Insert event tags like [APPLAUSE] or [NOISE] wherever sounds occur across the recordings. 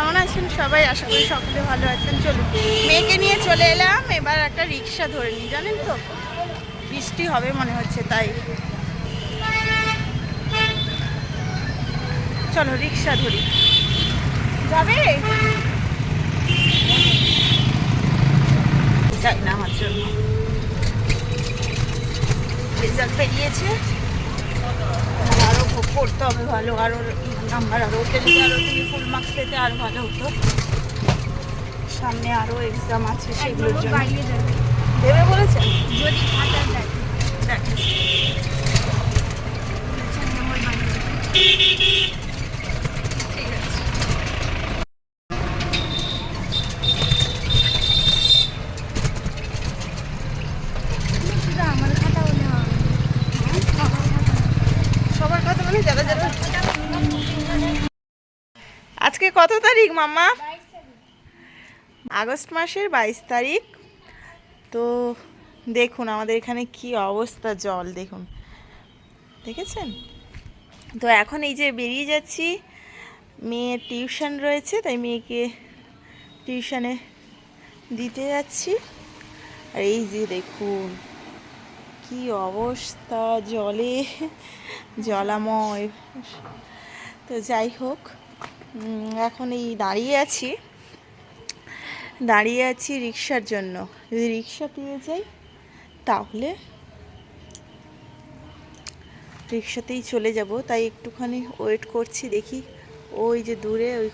কেমন আছেন সবাই? আশা করি সকলে ভালো আছেন। চলুন, মেয়েকে নিয়ে চলে এলাম। এবার একটা রিক্সা ধরে নিই, জানেন তো? বৃষ্টি হবে মনে হচ্ছে, তাই। চলো, রিক্সা ধরি। যাবে? যাই না, আমার জন্য। রেজাল্ট বেরিয়েছে আরও করতে হবে ভালো আরও নাম্বার আরও পেলে আরও তুমি ফুল মার্কস পেতে আরও ভালো হতো। সামনে আরও এক্সাম আছে সেগুলোর জন্য। দেবে বলেছেন? যদি খাতা দেয়। দেখ নম্বর বাড়িয়ে দেবে ঠিক আছে শুধু আমার খাতা হলে হবে সবার খাতা সবার কথা মানে যারা যারা আজকে কত তারিখ, মামা? আগস্ট মাসের বাইশ তারিখ। তো দেখুন আমাদের এখানে কি অবস্থা, জল দেখুন। দেখেছেন? তো এখন এই যে বেরিয়ে যাচ্ছি মেয়ের টিউশন রয়েছে, তাই মেয়েকে টিউশনে দিতে যাচ্ছি। আর এই যে দেখুন, কি অবস্থা, জলে, জলাময়। তো যাই হোক এখন এই দাঁড়িয়ে আছি। দাঁড়িয়ে আছি রিক্সার জন্য। যদি রিক্সা পেয়ে যাই, তাহলে রিক্সাতেই চলে যাব। তাই একটুখানি ওয়েট করছি, দেখি ওই যে দূরে ওই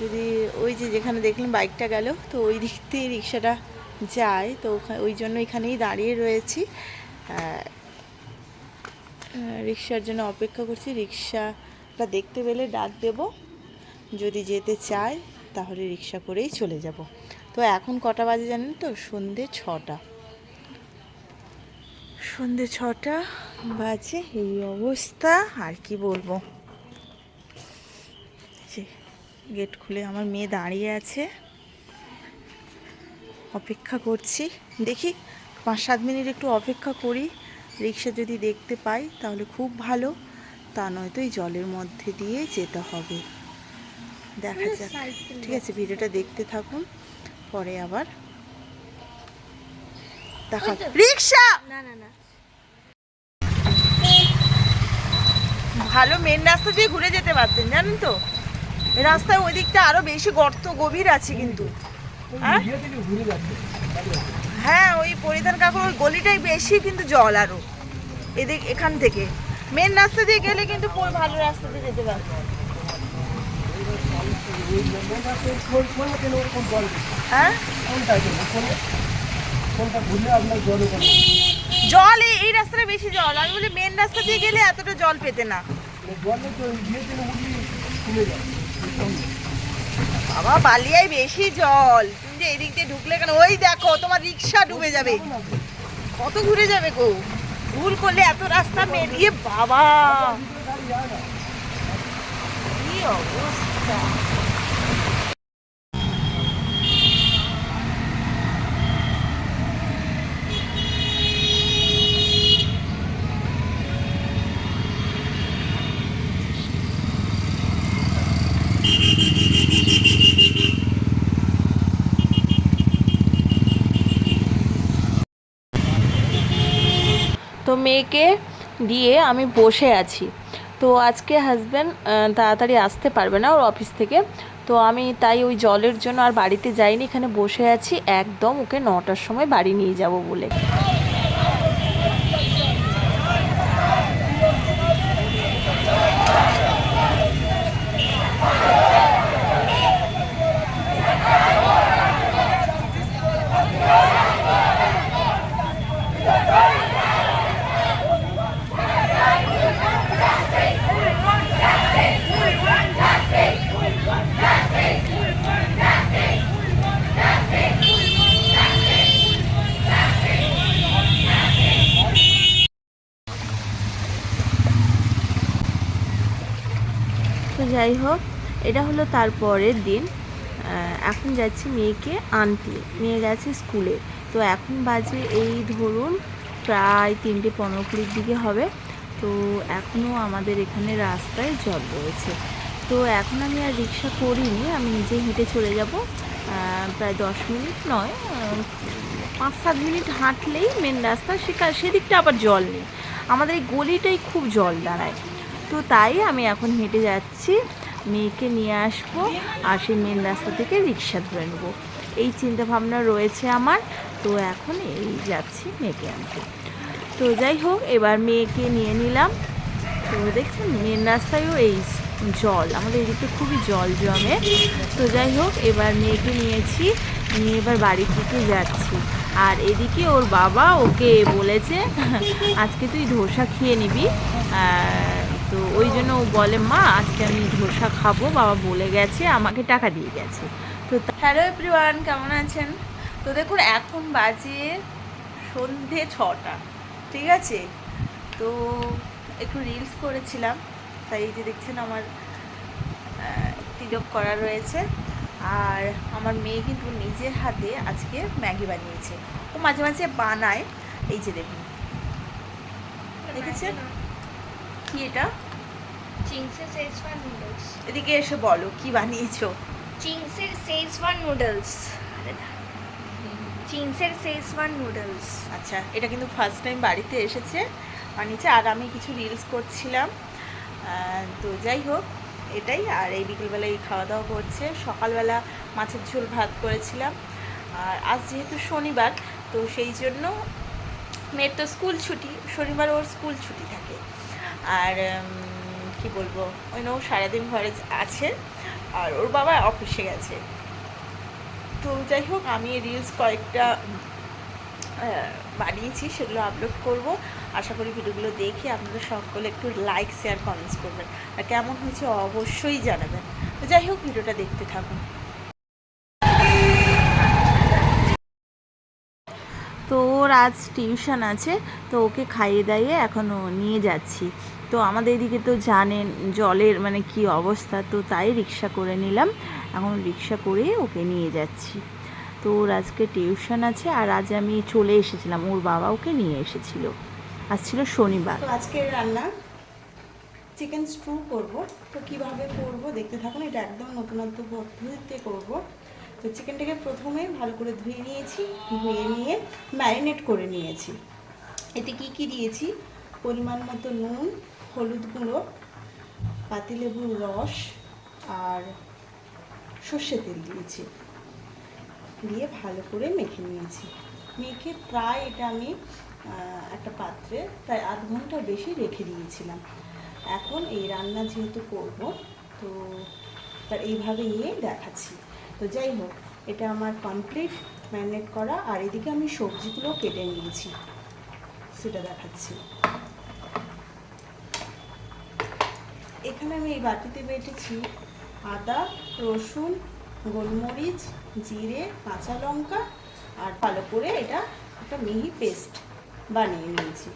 যদি ওই যে যেখানে দেখলেন বাইকটা গেল, তো ওই দিক দিয়ে রিক্সাটা যায়। তো ওই জন্য এখানেই দাঁড়িয়ে রয়েছি। রিক্সার জন্য অপেক্ষা করছি। রিক্সাটা দেখতে পেলে ডাক দেব। যদি যেতে চায়, তাহলে রিক্সা করেই চলে যাব। তো এখন কটা বাজে জানেন তো? সন্ধে ছটা। সন্ধে ছটা বাজে, এই অবস্থা। আর কি বলব? গেট খুলে আমার মেয়ে দাঁড়িয়ে আছে। অপেক্ষা করছি। দেখি পাঁচ সাত মিনিট একটু অপেক্ষা করি। রিক্সা যদি দেখতে পাই, তাহলে খুব ভালো। তা নয়তো এই জলের মধ্যে দিয়ে যেতে হবে। দেখা যাক। ঠিক আছে ভিডিওটা দেখতে থাকুন। পরে আবার দেখা রিক্সা না না না। ভালো মেন রাস্তা দিয়ে ঘুরে যেতে পারতেন জানেন তো? রাস্তায় ওই দিকটা আরও বেশি গর্ত গভীর আছে কিন্তু। হ্যাঁ? হ্যাঁ ওই পরিধান কাকুর ওই গলিটাই বেশি কিন্তু জল আরও। এদিক এখান থেকে। মেন রাস্তা দিয়ে গেলে কিন্তু ভালো রাস্তা দিয়ে যেতে পারবে? হ্যাঁ? জল, এই রাস্তাটা বেশি জল। আমি বলি মেন রাস্তা দিয়ে গেলে এতটা জল পেতে না। বাবা, বালিয়ায় বেশি জল। তুমি যে এদিক দিয়ে ঢুকলে কেন? ওই দেখো, তোমার রিক্সা ডুবে যাবে। কত ঘুরে যাবে গো? ভুল করলে এত রাস্তা মেরিয়ে বাবা কি অবস্থা তো মেয়েকে দিয়ে আমি বসে আছি। তো আজকে হাজব্যান্ড তাড়াতাড়ি আসতে পারবে না ওর অফিস থেকে। তো আমি তাই ওই জলের জন্য আর বাড়িতে যাইনি, এখানে বসে আছি। একদম ওকে নটার সময় বাড়ি নিয়ে যাব বলে। যাই হোক, এটা হলো তারপরের দিন। এখন যাচ্ছি মেয়েকে আনতে। মেয়ে গেছে স্কুলে। তো এখন বাজে এই ধরুন প্রায় তিনটে পনেরো কুড়ির দিকে হবে। তো এখনও আমাদের এখানে রাস্তায় জল রয়েছে তো এখন আমি আর রিক্সা করিনি, আমি নিজে হেঁটে চলে যাব। প্রায় দশ মিনিট নয় পাঁচ সাত মিনিট হাঁটলেই মেন রাস্তা সেটা সেদিকটা আবার জল নেই। আমাদের এই গলিটাই খুব জল দাঁড়ায়। তো তাই আমি এখন হেঁটে যাচ্ছি। মেয়েকে নিয়ে আসব আর সেই মেন রাস্তা থেকে রিক্সা ধরে নেব। এই চিন্তা ভাবনা রয়েছে আমার। তো এখন এই যাচ্ছি মেয়েকে আনতে। তো যাই হোক, এবার মেয়েকে নিয়ে নিলাম। তো দেখছেন মেন রাস্তায়ও এই জল, আমাদের এদিকে খুবই জল জমে। তো যাই হোক, এবার মেয়েকে নিয়েছি, নিয়ে এবার বাড়ির দিকে যাচ্ছি। আর এদিকে ওর বাবা ওকে বলেছে, আজকে তুই ধোসা খেয়ে নিবি। আর তো ওই জন্য ও বলে মা আজকে আমি ধোসা খাব। বাবা বলে গেছে আমাকে টাকা দিয়ে গেছে। তো হ্যালো এভরিওয়ান কেমন আছেন? তো দেখুন এখন বাজে সন্ধে ছটা ঠিক আছে? তো একটু রিলস করেছিলাম তাই এই যে দেখছেন আমার তিলক করা রয়েছে। আর আমার মেয়ে কিন্তু নিজের হাতে আজকে ম্যাগি বানিয়েছে। ও মাঝে মাঝে বানায় এই যে দেখুন। দেখেছেন? কি এটা? চিংসের সেজওয়ান নুডলস এদিকে এসে বলো কি বানিয়েছো? চিংসের সেজওয়ান নুডলস চিংসের সেজওয়ান নুডলস আচ্ছা এটা কিন্তু ফার্স্ট টাইম বাড়িতে এসেছে। বানিয়েছে আর আমি কিছু রিলস করছিলাম। তো যাই হোক এটাই। আর এই বিকেলবেলায় খাওয়া দাওয়া করছে। সকালবেলা মাছের ঝোল ভাত করেছিলাম। আর আজ যেহেতু শনিবার তো সেই জন্য মেয়ের তো স্কুল ছুটি। শনিবার ওর স্কুল ছুটি থাকে। আর কি বলব? ওই ও সারাদিন ঘরে আছে। আর ওর বাবা অফিসে গেছে। তো যাই হোক, আমি রিলস কয়েকটা বানিয়েছি, সেগুলো আপলোড করব। আশা করি ভিডিওগুলো দেখে আপনাদের সকলে একটু লাইক শেয়ার কমেন্টস করবেন। আর কেমন হয়েছে অবশ্যই জানাবেন। তো যাই হোক, ভিডিওটা দেখতে থাকুন। তো ওর আজ টিউশন আছে, তো ওকে খাইয়ে দাইয়ে এখনও নিয়ে যাচ্ছি। তো আমাদের এদিকে তো জানেন জলের মানে কি অবস্থা, তো তাই রিক্সা করে নিলাম। এখন রিক্সা করে ওকে নিয়ে যাচ্ছি। তো ওর আজকে টিউশন আছে আর আজ আমি চলে এসেছিলাম, ওর বাবা ওকে নিয়ে এসেছিল। আজ ছিল শনিবার। আজকে রান্না চিকেন স্টু করব। তো কীভাবে করব দেখতে থাকুন, এটা একদম নতুনত্ব পদ্ধতিতে করব। তো চিকেনটাকে প্রথমে ভালো করে ধুয়ে নিয়েছি, ধুয়ে নিয়ে ম্যারিনেট করে নিয়েছি। এতে কি কি দিয়েছি? পরিমাণ মতো নুন, হলুদ গুঁড়ো পাতিলেবুর রস আর সর্ষে তেল দিয়েছি। দিয়ে ভালো করে মেখে নিয়েছি। মেখে প্রায় এটা আমি একটা পাত্রে প্রায় আধ ঘণ্টা বেশি রেখে দিয়েছিলাম। এখন এই রান্না যেহেতু করব, তো তার এইভাবে নিয়ে দেখাচ্ছি। তো যাই হোক, এটা আমার কমপ্লিট ম্যারিনেট করা, আর এদিকে আমি সবজিগুলো কেটে নিয়েছি। সেটা দেখাচ্ছি। এখানে আমি এই বাটিতে বেটেছি আদা, রসুন, গোলমরিচ, জিরে, কাঁচা লঙ্কা, আর ভালো করে এটা একটা মিহি পেস্ট বানিয়ে নিয়েছি।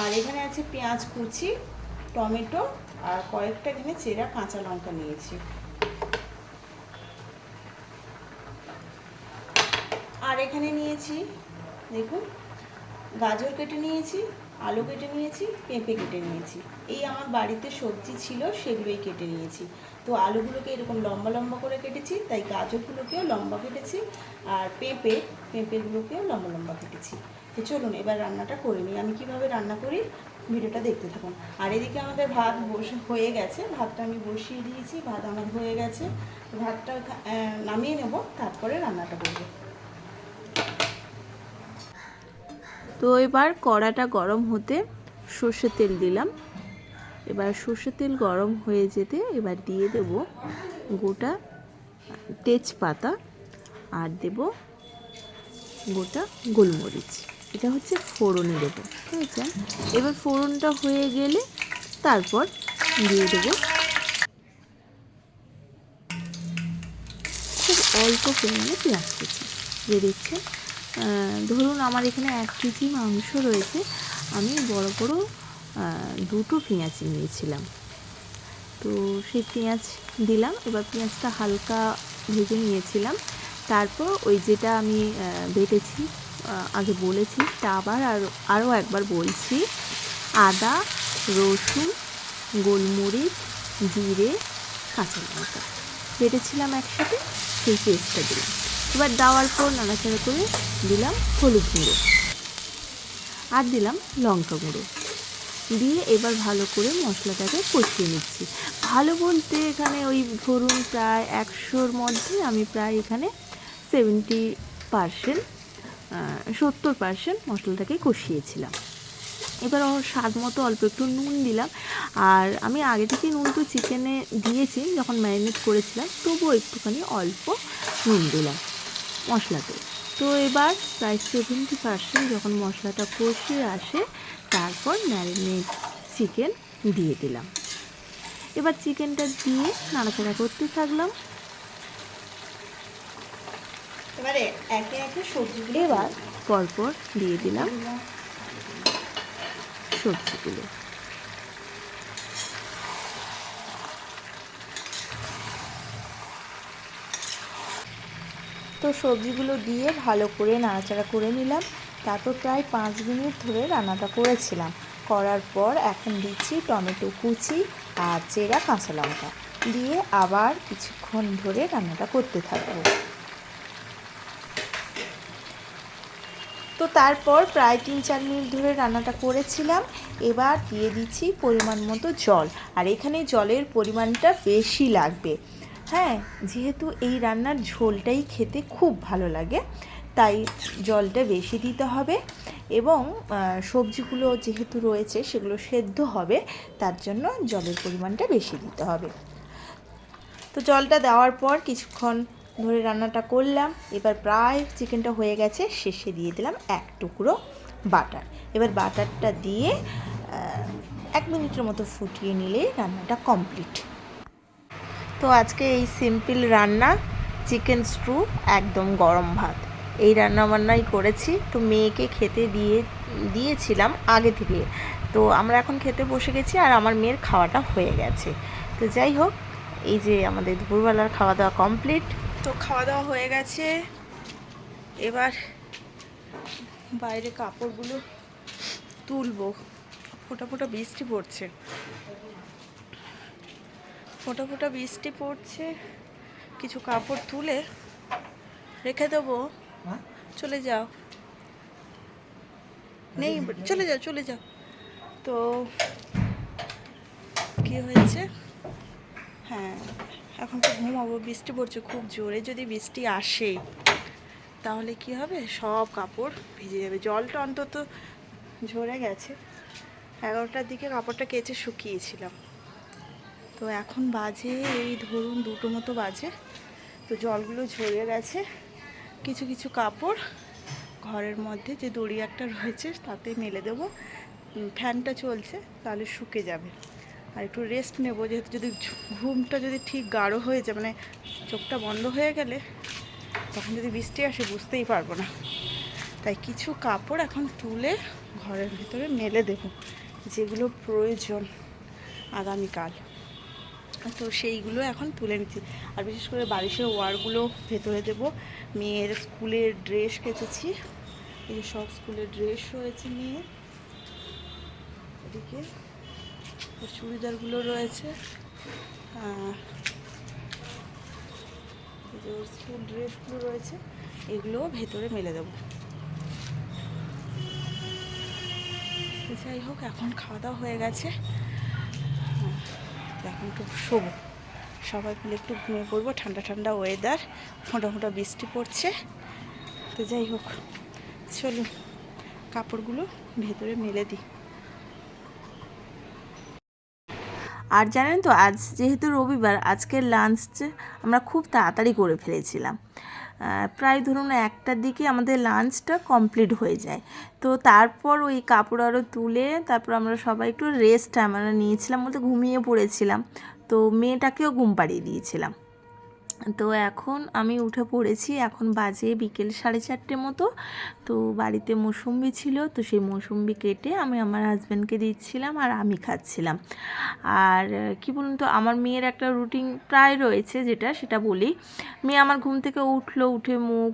আর এখানে আছে পেঁয়াজ কুচি, টমেটো, আর কয়েকটা এখানে চেরা কাঁচা লঙ্কা নিয়েছি আর এখানে নিয়েছি, দেখুন। গাজর কেটে নিয়েছি, আলু কেটে নিয়েছি, পেঁপে কেটে নিয়েছি। এই আমার বাড়িতে সবজি ছিল, সেগুলোই কেটে নিয়েছি। তো আলুগুলোকে এরকম লম্বা লম্বা করে কেটেছি, তাই গাজরগুলোকেও লম্বা কেটেছি আর পেঁপে, পেঁপেগুলোকেও লম্বা লম্বা কেটেছি। তো চলুন, এবার রান্নাটা করে নিই। আমি কীভাবে রান্না করি, ভিডিওটা দেখতে থাকুন। আর এদিকে আমাদের ভাত বসে, হয়ে গেছে। ভাতটা আমি বসিয়ে দিয়েছি, ভাত আমার হয়ে গেছে। ভাতটা নামিয়ে নেব, তারপরে রান্নাটা করব। তো এবার কড়াটা গরম হতে সর্ষের তেল দিলাম। এবার সর্ষের তেল গরম হয়ে যেতে এবার দিয়ে দেব গোটা তেজপাতা আর দেব গোটা গোলমরিচ। এটা হচ্ছে ফোড়নে দেবো আছে? এবার ফোড়নটা হয়ে গেলে তারপর দিয়ে দেবো খুব অল্প পরিমাণে পেঁয়াজ কুচি। দিয়ে দিচ্ছেন আহ, ধরুন আমার এখানে এক কেজি মাংস রয়েছে। আমি বড় বড় দুটো পেঁয়াজ নিয়েছিলাম। তো সেই পেঁয়াজ দিলাম, এবার পেঁয়াজটা হালকা ভেজে নিয়েছিলাম। তারপর ওই যেটা আমি বেটেছি আগে বলেছি, তা আবার আর আরও একবার বলছি। আদা, রসুন, গোলমরিচ, জিরে কাঁচা লঙ্কা বেটেছিলাম একসাথে, সেই পেস্টটা দিলাম। এবার দেওয়ার পর নাড়াচাড়া করে দিলাম হলুদ গুঁড়ো আর দিলাম লঙ্কা গুঁড়ো। দিয়ে এবার ভালো করে মশলাটাকে কষিয়ে নিচ্ছি। ভালো বলতে এখানে ওই ধরুন প্রায় একশোর মধ্যে আমি প্রায় এখানে সেভেন্টি পারসেন্ট সত্তর পারসেন্ট মশলাটাকে কষিয়েছিলাম। এবার ওর স্বাদ মতো অল্প একটু নুন দিলাম। আর আমি আগে থেকে নুন তো চিকেনে দিয়েছি, যখন ম্যারিনেট করেছিলাম, তবুও একটুখানি অল্প নুন দিলাম। মশলাতে তো এবার প্রায় সেভেন্টি পার্সেন্ট যখন মশলাটা কষিয়ে আসে তারপর ম্যারিনেট চিকেন দিয়ে দিলাম। এবার চিকেনটা দিয়ে নাড়াচাড়া করতে থাকলাম। এবারে একে একে সবজিগুলো এবার পরপর দিয়ে দিলাম সবজিগুলো। সবজিগুলো দিয়ে ভালো করে নাড়াচাড়া করে নিলাম। তারপর প্রায় পাঁচ মিনিট ধরে রান্নাটা করেছিলাম। করার পর এখন দিচ্ছি টমেটো কুচি আর চেরা কাঁচা লঙ্কা। দিয়ে আবার কিছুক্ষণ ধরে রান্নাটা করতে থাকব। তো তারপর প্রায় তিন চার মিনিট ধরে রান্নাটা করেছিলাম। এবার দিয়ে দিচ্ছি পরিমাণ মতো জল। আর এখানে জলের পরিমাণটা বেশি লাগবে। হ্যাঁ যেহেতু এই রান্নার ঝোলটাই খেতে খুব ভালো লাগে, তাই জলটা বেশি দিতে হবে এবং সবজিগুলো যেহেতু রয়েছে সেগুলো সেদ্ধ হবে, তার জন্য জলের পরিমাণটা বেশি দিতে হবে। তো জলটা দেওয়ার পর কিছুক্ষণ ধরে রান্নাটা করলাম, এবার প্রায় চিকেনটা হয়ে গেছে, শেষে দিয়ে দিলাম এক টুকরো বাটার। এবার বাটারটা দিয়ে এক মিনিটের মতো ফুটিয়ে নিলে রান্নাটা কমপ্লিট। তো আজকে এই সিম্পল রান্না, চিকেন স্ট্রু, একদম গরম ভাত। এই রান্না বান্নাই করেছি। তো মেয়েকে খেতে দিয়ে, দিয়েছিলাম আগে থেকে। তো আমরা এখন খেতে বসে গেছি আর আমার মেয়ের খাওয়াটা হয়ে গেছে। তো যাই হোক, এই যে আমাদের দুপুরবেলার খাওয়া দাওয়া কমপ্লিট। তো খাওয়া দাওয়া হয়ে গেছে। এবার বাইরে কাপড়গুলো তুলবো। ফোটা ফোটা বৃষ্টি পড়ছে। ফোটা ফোটা বৃষ্টি পড়ছে কিছু কাপড় তুলে রেখে দেবো। চলে যাও। নেই চলে যাও চলে যাও। তো কি হয়েছে? হ্যাঁ এখন তো ঘুমাবো বৃষ্টি পড়ছে খুব জোরে যদি বৃষ্টি আসে তাহলে কি হবে? সব কাপড় ভিজে যাবে। জলটা অন্তত ঝরে গেছে। এগারোটার দিকে কাপড়টা কেচে শুকিয়েছিলাম। তো এখন বাজে, এই ধরুন দুটো মতো বাজে। তো জলগুলো ঝরে গেছে। কিছু কিছু কাপড় ঘরের মধ্যে যে দড়ি একটা রয়েছে, তাতে মেলে দেবো। ফ্যানটা চলছে, তাহলে শুকে যাবে। আর একটু রেস্ট নেব, যেহেতু যদি ঘুমটা যদি ঠিক গাঢ় হয়ে যায় মানে চোখটা বন্ধ হয়ে গেলে, তখন যদি বৃষ্টি আসে, বুঝতেই পারব না। তাই কিছু কাপড় এখন তুলে ঘরের ভিতরে মেলে দেবো, যেগুলো প্রয়োজন আগামীকাল। সেইগুলো এখন তুলে নিচ্ছি। আর বিশেষ করে বারিশের ওয়ারগুলো ভেতরে দেবো। মেয়ের স্কুলের ড্রেস কেচেছি। এই যে সব স্কুলের ড্রেস রয়েছে মেয়ের। এদিকে চুড়িদারগুলো রয়েছে। স্কুল ড্রেসগুলো রয়েছে এগুলোও ভেতরে মেলে দেবো। যাই হোক, এখন খাওয়া দাওয়া হয়ে গেছে। তো এখন একটু শোবো। সবাই মিলে একটু ঘুমিয়ে পড়ব, ঠান্ডা ঠান্ডা ওয়েদার ফোঁটা ফোঁটা বৃষ্টি পড়ছে। তো যাই হোক, চলুন, কাপড়গুলো ভেতরে মেলে দিই। আর জানেন তো, আজ যেহেতু রবিবার, আজকের লাঞ্চ আমরা খুব তাড়াতাড়ি করে ফেলেছিলাম। প্রায় ধরুন একটার দিকে আমাদের লাঞ্চটা কমপ্লিট হয়ে যায়। তো তারপর ওই কাপড় আরও তুলে তারপর আমরা সবাই একটু রেস্ট আমরা নিয়েছিলাম বলতে ঘুমিয়ে পড়েছিলাম। তো মেয়েটাকেও ঘুম পাড়িয়ে দিয়েছিলাম। তো এখন আমি উঠে পড়েছি, এখন বাজে বিকেল সাড়ে চারটে মতো। তো বাড়িতে মৌসুম্বি ছিল, তো সেই মৌসুম্বি কেটে আমি আমার হাজব্যান্ডকে দিচ্ছিলাম আর আমি খাচ্ছিলাম। আর কি বলুন তো, আমার মেয়ের একটা রুটিন প্রায় রয়েছে যেটা, সেটা বলি। মেয়ে আমার ঘুম থেকে উঠল, উঠে মুখ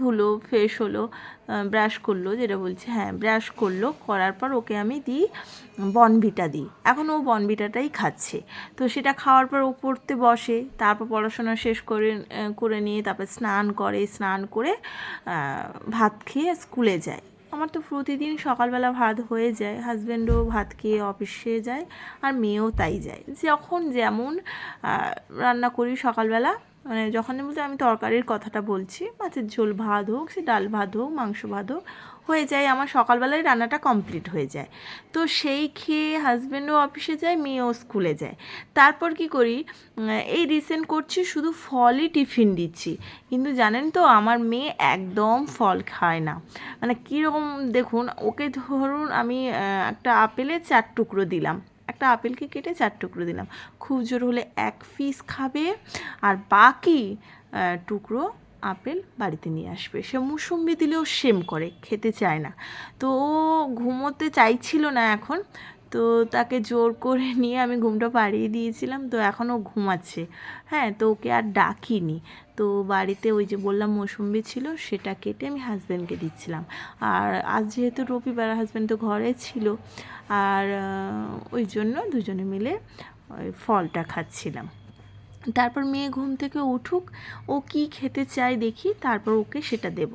ধুলো ফ্রেশ হলো ব্রাশ করল, যেটা বলছে হ্যাঁ ব্রাশ করল, করার পর ওকে আমি দিই বনভিটা দিই। এখন ও বনভিটাটাই খাচ্ছে। তো সেটা খাওয়ার পর ও পড়তে বসে, তারপর পড়াশোনা শেষ করে করে নিয়ে তারপর স্নান করে স্নান করে ভাত খেয়ে স্কুলে যায়। আমার তো প্রতিদিন সকালবেলা ভাত হয়ে যায়, হাজব্যান্ডও ভাত খেয়ে অফিসে যায়, আর মেয়েও তাই যায়। যখন যেমন রান্না করি সকালবেলা মানে যখন বলতে আমি তরকারির কথাটা বলছি, মাছের ঝোল ভাত হোক, সে ডাল ভাত হোক, মাংস ভাত হোক, হয়ে যায়, আমার সকালবেলায় রান্নাটা কমপ্লিট হয়ে যায়। তো সেই খেয়ে হাজব্যান্ডও অফিসে যায়, মেয়েও স্কুলে যায়। তারপর কি করি? এই রিসেন্ট করছি, শুধু ফলই টিফিন দিচ্ছি। কিন্তু জানেন তো, আমার মেয়ে একদম ফল খায় না। মানে কীরকম, দেখুন, ওকে ধরুন আমি একটা আপেলে চার টুকরো দিলাম। একটা আপেলকে কেটে চার টুকরো দিলাম। খুব জোর হলে এক পিস খাবে আর বাকি টুকরো আপেল বাড়িতে নিয়ে আসবে। সে মুসম্বি দিলেও সেম করে, খেতে চায় না। তো ও ঘুমোতে চাইছিল না এখন তো তাকে জোর করে [LAUGHS] নিয়ে আমি ঘুমটা পাড়িয়ে দিয়েছিলাম, তো এখনও ঘুমাচ্ছে। হ্যাঁ তো ওকে আর ডাকিনি। তো বাড়িতে ওই যে বললাম মৌসুম্বি ছিল, সেটা কেটে আমি হাজব্যান্ডকে দিচ্ছিলাম। আর আজ যেহেতু রবিবার হাজব্যান্ড তো ঘরে ছিল, আর ওই জন্য দুজনে মিলে ওই ফলটা খাচ্ছিলাম। তারপর মেয়ে ঘুম থেকে উঠুক, ও কি খেতে চায় দেখি, তারপর ওকে সেটা দেব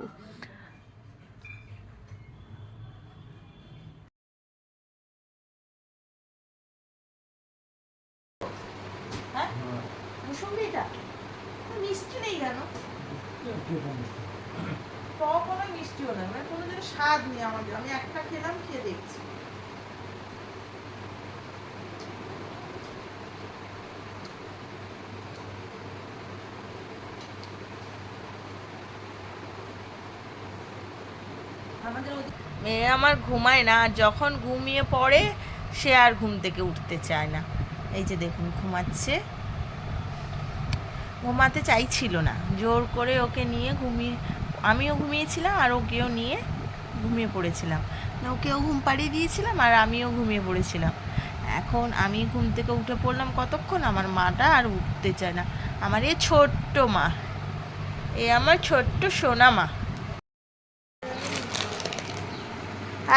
হ্যাঁ মুসম্বিটা মিষ্টি নেই কেন টক নয় মিষ্টিও নয় মানে কোনো যেন স্বাদ নেই আমাদের আমি একটা খেলাম খেয়ে দেখছি মেয়ে আমার ঘুমায় না, আর যখন ঘুমিয়ে পড়ে, সে আর ঘুম থেকে উঠতে চায় না। এই যে দেখুন, ঘুমাচ্ছে। ঘুমাতে চাইছিল না। জোর করে ওকে নিয়ে ঘুমিয়ে, আমিও ঘুমিয়েছিলাম আর ওকেও নিয়ে ঘুমিয়ে পড়েছিলাম। ওকেও ঘুম পাড়িয়ে দিয়েছিলাম আর আমিও ঘুমিয়ে পড়েছিলাম। এখন আমি ঘুম থেকে উঠে পড়লাম কতক্ষণ? আমার মাটা আর উঠতে চায় না। আমার এ ছোট্ট মা। এ আমার ছোট্ট সোনা মা।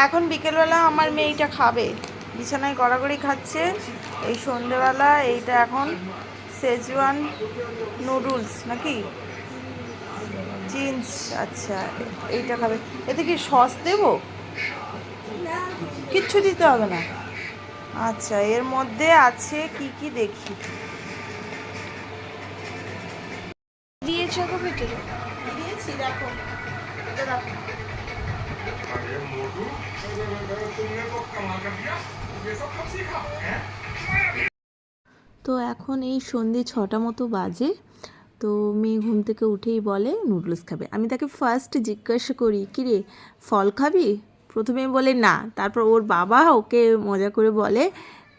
এখন বিকেলবেলা আমার মেয়েটা খাবে। বিছানায় গড়াগড়ি খাচ্ছে। এই সন্ধেবেলা এইটা এখন সেজওয়ান নুডলস নাকি? চিনস আচ্ছা এইটা খাবে। এতে কি সস দেবো? কিচ্ছু দিতে হবে না। আচ্ছা এর মধ্যে আছে কি কি দেখি। দিয়েছ দিয়েছি দেখো। দেখো। अरे मोटू तुमने तो कमाल कर दिया ये सब कब सीखा है তো এখন এই সন্ধে ছটা মতো বাজে তো মেয়ে ঘুম থেকে উঠেই বলে নুডলস খাবে আমি তাকে ফার্স্ট জিজ্ঞাসা করি কিরে ফল খাবি প্রথমে বলে না তারপর ওর বাবা ওকে মজা করে বলে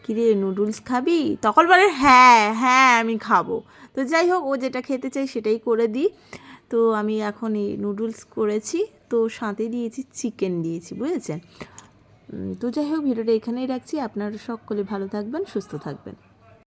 কিরে নুডলস খাবি তখন বলে হ্যাঁ হ্যাঁ আমি খাবো তো যাই হোক ও যেটা খেতে চাই সেটাই করে দিই তো আমি এখন এই নুডলস করেছি তো সাঁতে দিয়েছি চিকেন দিয়েছি, বুঝেছেন? তো যাই হোক, ভিডিওটা এখানেই রাখছি। আপনারা সকলে ভালো থাকবেন, সুস্থ থাকবেন।